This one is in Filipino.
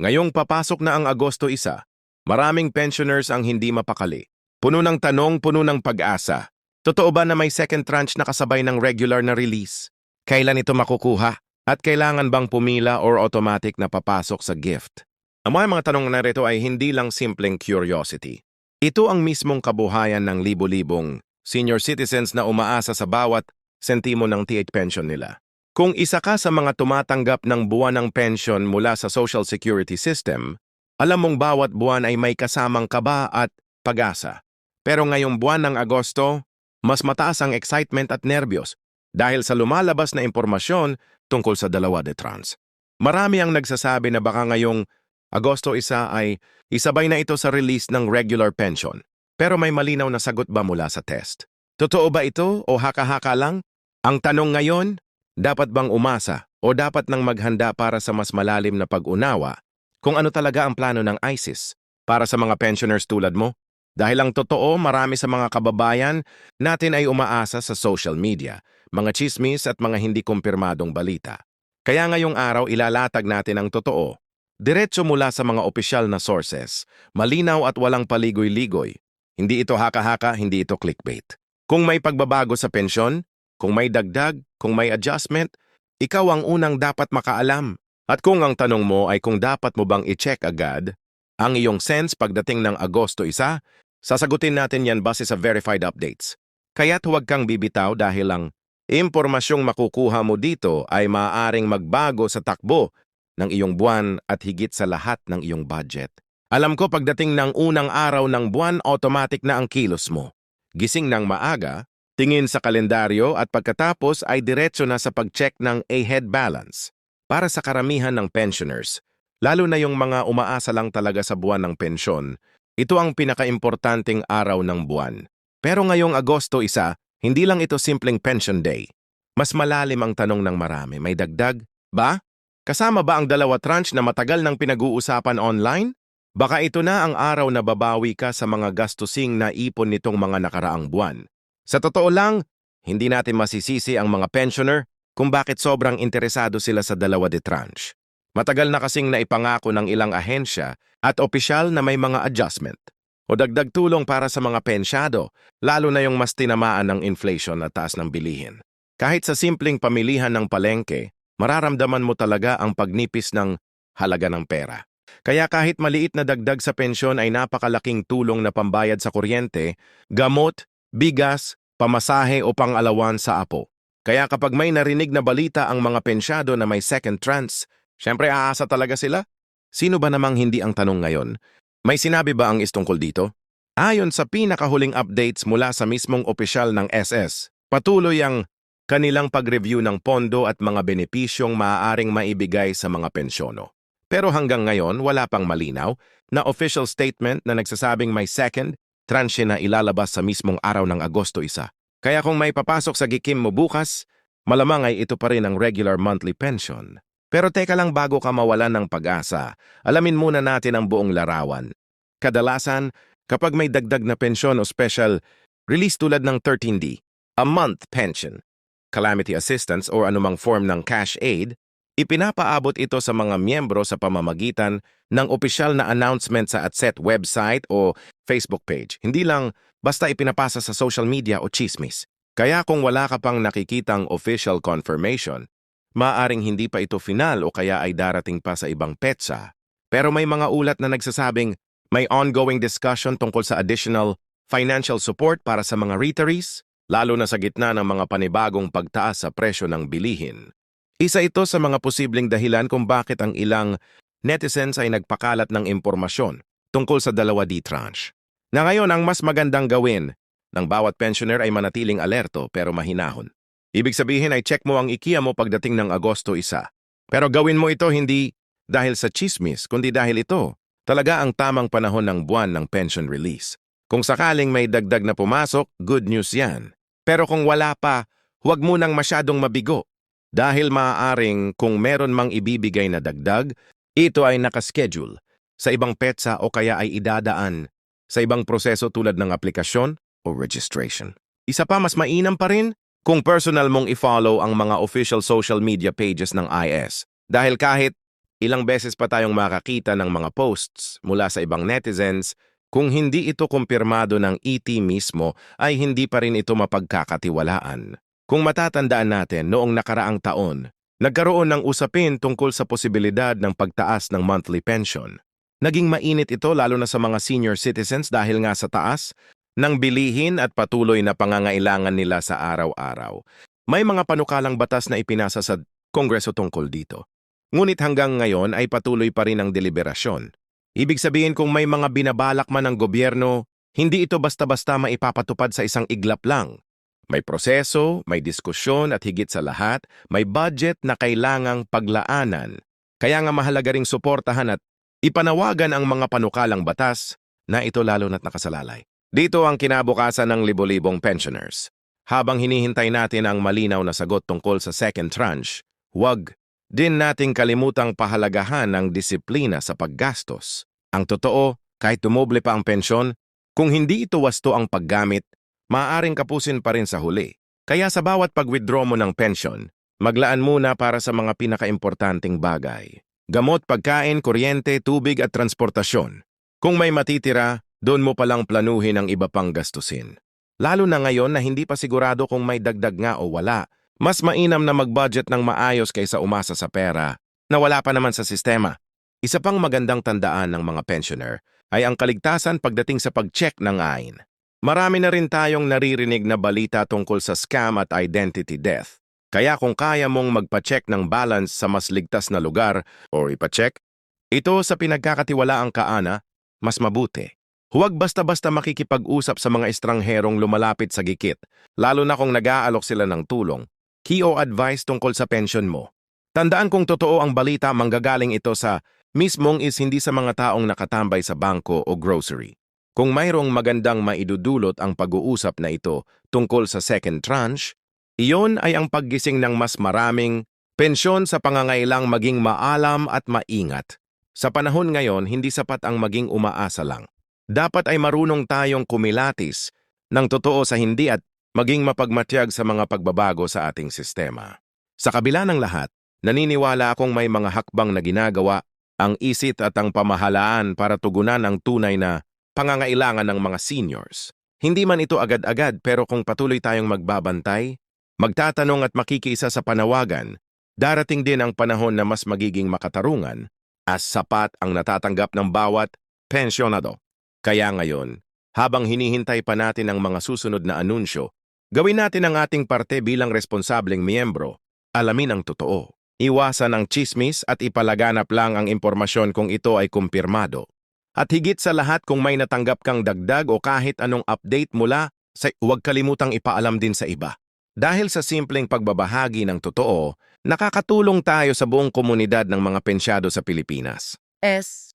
Ngayong papasok na ang Agosto 1, maraming pensioners ang hindi mapakali. Puno ng tanong, puno ng pag-asa. Totoo ba na may second tranche na kasabay ng regular na release? Kailan ito makukuha? At kailangan bang pumila or automatic na papasok sa gift? Ang mga mga tanong na rito ay hindi lang simpleng curiosity. Ito ang mismong kabuhayan ng libo-libong senior citizens na umaasa sa bawat sentimo ng TH pension nila. Kung isa ka sa mga tumatanggap ng buwan ng pension mula sa Social Security System, alam mong bawat buwan ay may kasamang kaba at pag-asa. Pero ngayong buwan ng Agosto, mas mataas ang excitement at nervyos dahil sa lumalabas na impormasyon tungkol sa dalawa de trans. Marami ang nagsasabi na baka ngayong Agosto isa ay isabay na ito sa release ng regular pension. Pero may malinaw na sagot ba mula sa test? Totoo ba ito o haka-haka lang? Ang tanong ngayon, dapat bang umasa o dapat nang maghanda para sa mas malalim na pag-unawa kung ano talaga ang plano ng ISIS para sa mga pensioners tulad mo? Dahil ang totoo, marami sa mga kababayan natin ay umaasa sa social media, mga chismis at mga hindi kumpirmadong balita. Kaya ngayong araw ilalatag natin ang totoo. Diretso mula sa mga opisyal na sources, malinaw at walang paligoy-ligoy. Hindi ito haka-haka, hindi ito clickbait. Kung may pagbabago sa pensyon, kung may dagdag, kung may adjustment, ikaw ang unang dapat makaalam. At kung ang tanong mo ay kung dapat mo bang i-check agad ang iyong sense pagdating ng Agosto 1, sasagutin natin yan base sa verified updates. Kaya't huwag kang bibitaw dahil ang impormasyong makukuha mo dito ay maaaring magbago sa takbo ng iyong buwan at higit sa lahat ng iyong budget. Alam ko pagdating ng unang araw ng buwan, automatic na ang kilos mo. Gising ng maaga, tingin sa kalendaryo at pagkatapos ay diretso na sa pag-check ng A-head balance. Para sa karamihan ng pensioners, lalo na yung mga umaasa lang talaga sa buwan ng pensyon, ito ang pinakaimportanteng araw ng buwan. Pero ngayong Agosto isa, hindi lang ito simpleng pension day. Mas malalim ang tanong ng marami. May dagdag? Ba? Kasama ba ang dalawa tranche na matagal nang pinag-uusapan online? Baka ito na ang araw na babawi ka sa mga gastusing na ipon nitong mga nakaraang buwan. Sa totoo lang, hindi natin masisisi ang mga pensioner kung bakit sobrang interesado sila sa dalawa de tranche. Matagal na kasing naipangako ng ilang ahensya at opisyal na may mga adjustment o dagdag tulong para sa mga pensyado, lalo na yung mas tinamaan ng inflation at taas ng bilihin. Kahit sa simpleng pamilihan ng palengke, mararamdaman mo talaga ang pagnipis ng halaga ng pera. Kaya kahit maliit na dagdag sa pensyon ay napakalaking tulong na pambayad sa kuryente, gamot, bigas, pamasahe o pangalawan sa apo. Kaya kapag may narinig na balita ang mga pensyado na may second trance, syempre aasa talaga sila. Sino ba namang hindi ang tanong ngayon? May sinabi ba ang istungkol dito? Ayon sa pinakahuling updates mula sa mismong opisyal ng SS, patuloy ang kanilang pag-review ng pondo at mga benepisyong maaaring maibigay sa mga pensyono. Pero hanggang ngayon, wala pang malinaw na official statement na nagsasabing may second tranche na ilalabas sa mismong araw ng Agosto 1. Kaya kung may papasok sa gikim mo bukas, malamang ay ito pa rin ang regular monthly pension. Pero teka lang bago ka mawalan ng pag-asa, alamin muna natin ang buong larawan. Kadalasan, kapag may dagdag na pensyon o special, release tulad ng 13D, a month pension, calamity assistance o anumang form ng cash aid, ipinapaabot ito sa mga miyembro sa pamamagitan ng opisyal na announcement sa ATSET website o Facebook page. Hindi lang basta ipinapasa sa social media o chismis. Kaya kung wala ka pang nakikitang official confirmation, maaring hindi pa ito final o kaya ay darating pa sa ibang petsa. Pero may mga ulat na nagsasabing may ongoing discussion tungkol sa additional financial support para sa mga retirees, lalo na sa gitna ng mga panibagong pagtaas sa presyo ng bilihin. Isa ito sa mga posibleng dahilan kung bakit ang ilang netizens ay nagpakalat ng impormasyon tungkol sa dalawa D tranche. Na ngayon ang mas magandang gawin ng bawat pensioner ay manatiling alerto pero mahinahon. Ibig sabihin ay check mo ang IKEA mo pagdating ng Agosto 1. Pero gawin mo ito hindi dahil sa chismis, kundi dahil ito talaga ang tamang panahon ng buwan ng pension release. Kung sakaling may dagdag na pumasok, good news yan. Pero kung wala pa, huwag mo nang masyadong mabigo. Dahil maaaring kung meron mang ibibigay na dagdag, ito ay nakaschedule sa ibang petsa o kaya ay idadaan sa ibang proseso tulad ng aplikasyon o registration. Isa pa mas mainam pa rin kung personal mong i-follow ang mga official social media pages ng IS. Dahil kahit ilang beses pa tayong makakita ng mga posts mula sa ibang netizens, kung hindi ito kumpirmado ng ET mismo ay hindi pa rin ito mapagkakatiwalaan. Kung matatandaan natin noong nakaraang taon, nagkaroon ng usapin tungkol sa posibilidad ng pagtaas ng monthly pension. Naging mainit ito lalo na sa mga senior citizens dahil nga sa taas ng bilihin at patuloy na pangangailangan nila sa araw-araw. May mga panukalang batas na ipinasa sa Kongreso tungkol dito. Ngunit hanggang ngayon ay patuloy pa rin ang deliberasyon. Ibig sabihin kung may mga binabalak man ng gobyerno, hindi ito basta-basta maipapatupad sa isang iglap lang. May proseso, may diskusyon at higit sa lahat, may budget na kailangang paglaanan. Kaya nga mahalaga ring suportahan at ipanawagan ang mga panukalang batas na ito lalo na't nakasalalay. Dito ang kinabukasan ng libo-libong pensioners. Habang hinihintay natin ang malinaw na sagot tungkol sa second tranche, huwag din nating kalimutang pahalagahan ang disiplina sa paggastos. Ang totoo, kahit tumoble pa ang pensyon, kung hindi ito wasto ang paggamit, maaaring kapusin pa rin sa huli. Kaya sa bawat pag-withdraw mo ng pension, maglaan muna para sa mga pinakaimportanteng bagay. Gamot, pagkain, kuryente, tubig at transportasyon. Kung may matitira, doon mo palang planuhin ang iba pang gastusin. Lalo na ngayon na hindi pa sigurado kung may dagdag nga o wala, mas mainam na mag-budget ng maayos kaysa umasa sa pera na wala pa naman sa sistema. Isa pang magandang tandaan ng mga pensioner ay ang kaligtasan pagdating sa pag-check ng AIN. Marami na rin tayong naririnig na balita tungkol sa scam at identity death. Kaya kung kaya mong magpa-check ng balance sa mas ligtas na lugar o ipa-check, ito sa pinagkakatiwalaang kaana, mas mabuti. Huwag basta-basta makikipag-usap sa mga estrangherong lumalapit sa gikit, lalo na kung nag-aalok sila ng tulong. Key o advice tungkol sa pension mo. Tandaan kung totoo ang balita manggagaling ito sa mismong is hindi sa mga taong nakatambay sa bangko o grocery. Kung mayroong magandang maidudulot ang pag-uusap na ito tungkol sa second tranche, iyon ay ang paggising ng mas maraming pensyon sa pangangailang maging maalam at maingat. Sa panahon ngayon, hindi sapat ang maging umaasa lang. Dapat ay marunong tayong kumilatis ng totoo sa hindi at maging mapagmatyag sa mga pagbabago sa ating sistema. Sa kabila ng lahat, naniniwala akong may mga hakbang na ginagawa ang isit at ang pamahalaan para tugunan ang tunay na pangangailangan ng mga seniors. Hindi man ito agad-agad pero kung patuloy tayong magbabantay, magtatanong at makikiisa sa panawagan, darating din ang panahon na mas magiging makatarungan as sapat ang natatanggap ng bawat pensyonado. Kaya ngayon, habang hinihintay pa natin ang mga susunod na anunsyo, gawin natin ang ating parte bilang responsableng miyembro, alamin ang totoo. Iwasan ang chismis at ipalaganap lang ang impormasyon kung ito ay kumpirmado. At higit sa lahat kung may natanggap kang dagdag o kahit anong update mula, sa huwag kalimutang ipaalam din sa iba. Dahil sa simpleng pagbabahagi ng totoo, nakakatulong tayo sa buong komunidad ng mga pensyado sa Pilipinas. S